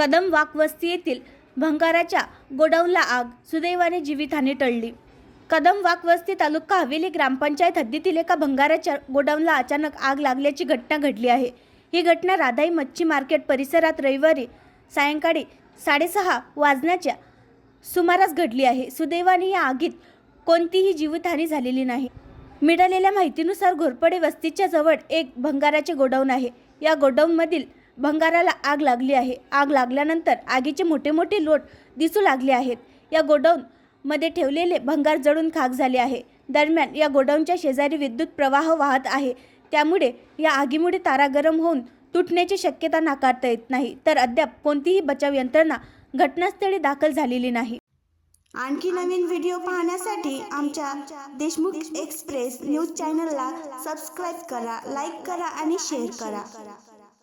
कदम वाकवस्ती येथील भंगाराच्या गोडाऊनला आग सुदैवाने जीवितहानी टळली. कदम वाकवस्ती तालुका हवेली ग्रामपंचायत हद्दीतील एका भंगाराच्या गोडाऊनला अचानक आग लागल्याची घटना घडली आहे. ही घटना राधाई मच्छी मार्केट परिसरात रविवारी सायंकाळी साडेसहा वाजण्याच्या सुमारास घडली आहे. सुदैवाने या आगीत कोणतीही जीवितहानी झालेली नाही. मिळालेल्या माहितीनुसार घोरपडे वस्तीच्या जवळ एक भंगाराचे गोडाऊन आहे. या गोडाऊनमधील भंगाराला आग लागली आहे. आग लागल्यानंतर आगीचे मोठे मोठे लोट दिसू लागले आहेत. या गोडाऊनमध्ये ठेवलेले भंगार जळून खाक झाले आहे. दरम्यान या गोडाऊनच्या शेजारी विद्युत प्रवाह वाहत आहे. त्यामुळे या आगीमुळे तारा गरम होऊन तुटण्याची शक्यता नाकारता येत नाही. तर अद्याप कोणतीही बचाव यंत्रणा घटनास्थळी दाखल झालेली नाही. आणखी नवीन व्हिडिओ पाहण्यासाठी आमच्या देशमुख एक्सप्रेस न्यूज चॅनलला सबस्क्राईब करा लाईक करा आणि शेअर करा.